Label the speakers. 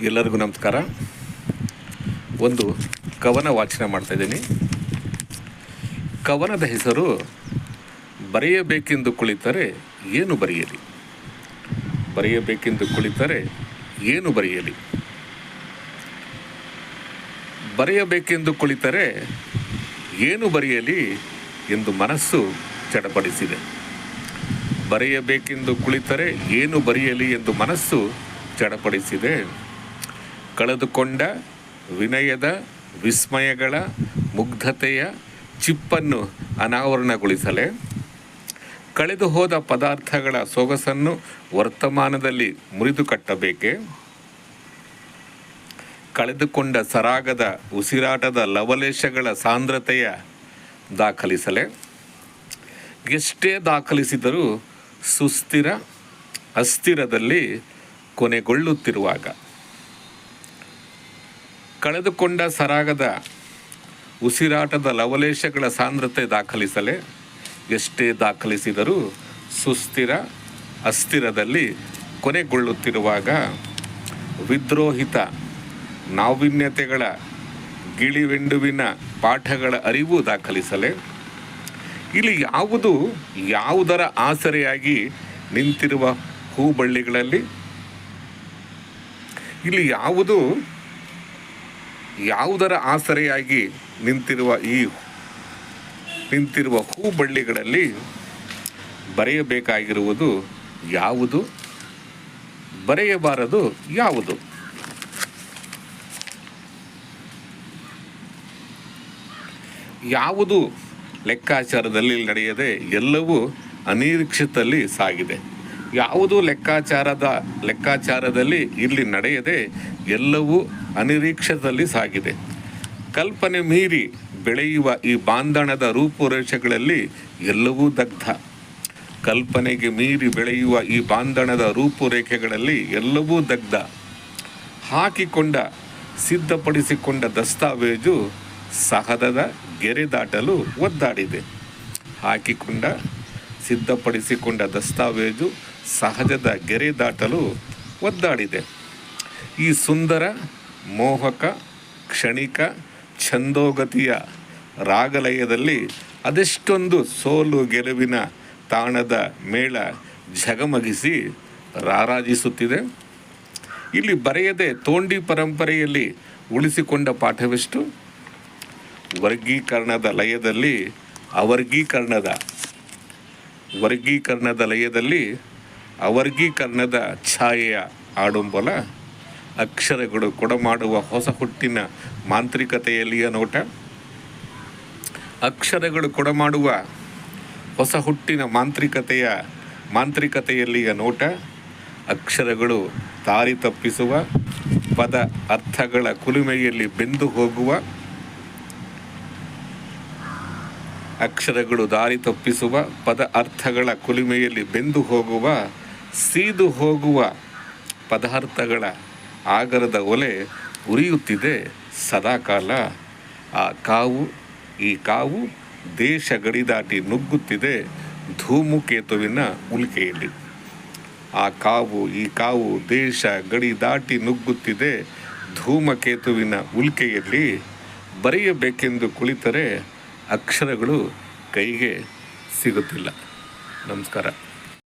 Speaker 1: ಎಲ್ಲರಿಗೂ ನಮಸ್ಕಾರ. ಒಂದು ಕವನ ವಾಚನ ಮಾಡ್ತಾ ಇದ್ದೀನಿ. ಕವನದ ಹೆಸರು ಬರೆಯಬೇಕೆಂದು ಕುಳಿತರೆ ಏನು ಬರೆಯಲಿ? ಬರೆಯಬೇಕೆಂದು ಕುಳಿತರೆ ಏನು ಬರೆಯಲಿ? ಬರೆಯಬೇಕೆಂದು ಕುಳಿತರೆ ಏನು ಬರೆಯಲಿ ಎಂದು ಮನಸ್ಸು ಚಡಪಡಿಸಿದೆ. ಬರೆಯಬೇಕೆಂದು ಕುಳಿತರೆ ಏನು ಬರೆಯಲಿ ಎಂದು ಮನಸ್ಸು ಚಡಪಡಿಸಿದೆ. ಕಳೆದುಕೊಂಡ ವಿನಯದ ವಿಸ್ಮಯಗಳ ಮುಗ್ಧತೆಯ ಚಿಪ್ಪನ್ನು ಅನಾವರಣಗೊಳಿಸಲೆ. ಕಳೆದು ಹೋದ ಪದಾರ್ಥಗಳ ಸೊಗಸನ್ನು ವರ್ತಮಾನದಲ್ಲಿ ಮುರಿದು ಕಟ್ಟಬೇಕೆ. ಕಳೆದುಕೊಂಡ ಸರಾಗದ ಉಸಿರಾಟದ ಲವಲೇಶಗಳ ಸಾಂದ್ರತೆಯ ದಾಖಲಿಸಲೆ. ಎಷ್ಟೇ ದಾಖಲಿಸಿದರೂ ಸುಸ್ಥಿರ ಅಸ್ಥಿರದಲ್ಲಿ ಕೊನೆಗೊಳ್ಳುತ್ತಿರುವಾಗ. ಕಳೆದುಕೊಂಡ ಸರಾಗದ ಉಸಿರಾಟದ ಲವಲೇಶಗಳ ಸಾಂದ್ರತೆ ದಾಖಲಿಸಲೆ ಎಷ್ಟೇ ದಾಖಲಿಸಿದರೂ ಸುಸ್ಥಿರ ಅಸ್ಥಿರದಲ್ಲಿ ಕೊನೆಗೊಳ್ಳುತ್ತಿರುವಾಗ ವಿದ್ರೋಹಿತ ನಾವಿನ್ಯತೆಗಳ ಗಿಳಿವೆಂಡುವಿನ ಪಾಠಗಳ ಅರಿವು ದಾಖಲಿಸಲೆ. ಇಲ್ಲಿ ಯಾವುದು ಯಾವುದರ ಆಸರೆಯಾಗಿ ನಿಂತಿರುವ ಹೂಬಳ್ಳಿಗಳಲ್ಲಿ? ಇಲ್ಲಿ ಯಾವುದು ಯಾವುದರ ಆಸರೆಯಾಗಿ ನಿಂತಿರುವ ಈ ನಿಂತಿರುವ ಹೂಬಳ್ಳಿಗಳಲ್ಲಿ ಬರೆಯಬೇಕಾಗಿರುವುದು ಯಾವುದು? ಬರೆಯಬಾರದು ಯಾವುದು? ಯಾವುದು ಲೆಕ್ಕಾಚಾರದಲ್ಲಿ ನಡೆಯದೆ ಎಲ್ಲವೂ ಅನಿರೀಕ್ಷಿತಲ್ಲಿ ಸಾಗಿದೆ. ಯಾವುದು ಲೆಕ್ಕಾಚಾರದ ಲೆಕ್ಕಾಚಾರದಲ್ಲಿ ಇಲ್ಲಿ ನಡೆಯದೆ ಎಲ್ಲವೂ ಅನಿರೀಕ್ಷದಲ್ಲಿ ಸಾಗಿದೆ. ಕಲ್ಪನೆ ಮೀರಿ ಬೆಳೆಯುವ ಈ ಬಾಂಧಣದ ರೂಪುರೇಷೆಗಳಲ್ಲಿ ಎಲ್ಲವೂ ದಗ್ಧ. ಕಲ್ಪನೆಗೆ ಮೀರಿ ಬೆಳೆಯುವ ಈ ಬಾಂಧಣದ ರೂಪುರೇಖೆಗಳಲ್ಲಿ ಎಲ್ಲವೂ ದಗ್ಧ. ಹಾಕಿಕೊಂಡ, ಸಿದ್ಧಪಡಿಸಿಕೊಂಡ ದಸ್ತಾವೇಜು ಸಹದದ ಗೆರೆ ದಾಟಲು ಒದ್ದಾಡಿದೆ. ಹಾಕಿಕೊಂಡ ಸಿದ್ಧಪಡಿಸಿಕೊಂಡ ದಸ್ತಾವೇಜು ಸಹಜದ ಗೆರೆ ದಾಟಲು ಒದ್ದಾಡಿದೆ. ಈ ಸುಂದರ, ಮೋಹಕ, ಕ್ಷಣಿಕ, ಛಂದೋಗತಿಯ ರಾಗಲಯದಲ್ಲಿ ಅದೆಷ್ಟೊಂದು ಸೋಲು ಗೆಲುವಿನ ತಾಣದ ಮೇಳ ಝಗಮಗಿಸಿ ರಾರಾಜಿಸುತ್ತಿದೆ. ಇಲ್ಲಿ ಬರೆಯದೆ ತೋಂಡಿ ಪರಂಪರೆಯಲ್ಲಿ ಉಳಿಸಿಕೊಂಡ ಪಾಠವೆಷ್ಟು? ವರ್ಗೀಕರಣದ ಲಯದಲ್ಲಿ ಅವರ್ಗೀಕರಣದ ವರ್ಗೀಕರಣದ ಲಯದಲ್ಲಿ ಅವರ್ಗೀಕರಣದ ಛಾಯೆಯ ಆಡುಂಬಲ ಅಕ್ಷರಗಳು ಕೊಡಮಾಡುವ ಹೊಸ ಹುಟ್ಟಿನ ಮಾಂತ್ರಿಕತೆಯಲ್ಲಿಯ ನೋಟ. ಅಕ್ಷರಗಳು ಕೊಡಮಾಡುವ ಹೊಸ ಹುಟ್ಟಿನ ಮಾಂತ್ರಿಕತೆಯ ಮಾಂತ್ರಿಕತೆಯಲ್ಲಿಯ ನೋಟ. ಅಕ್ಷರಗಳು ದಾರಿ ತಪ್ಪಿಸುವ, ಪದ ಅರ್ಥಗಳ ಕುಲುಮೆಯಲ್ಲಿ ಬೆಂದು ಹೋಗುವ ಅಕ್ಷರಗಳು ದಾರಿ ತಪ್ಪಿಸುವ, ಪದ ಅರ್ಥಗಳ ಕುಲಿಮೆಯಲ್ಲಿ ಬೆಂದು ಹೋಗುವ, ಸೀದು ಹೋಗುವ ಪದಾರ್ಥಗಳ ಆಗರದ ಒಲೆ ಉರಿಯುತ್ತಿದೆ ಸದಾಕಾಲ. ಆ ಕಾವು, ಈ ಕಾವು ದೇಶ ಗಡಿ ದಾಟಿ ನುಗ್ಗುತ್ತಿದೆ ಧೂಮುಕೇತುವಿನ ಉಲ್ಕೆಯಲ್ಲಿ. ಆ ಕಾವು, ಈ ಕಾವು ದೇಶ ಗಡಿ ದಾಟಿ ನುಗ್ಗುತ್ತಿದೆ ಧೂಮಕೇತುವಿನ ಉಲ್ಕೆಯಲ್ಲಿ. ಬರೆಯಬೇಕೆಂದು ಕುಳಿತರೆ ಅಕ್ಷರಗಳು ಕೈಗೆ ಸಿಗುತ್ತಿಲ್ಲ. ನಮಸ್ಕಾರ.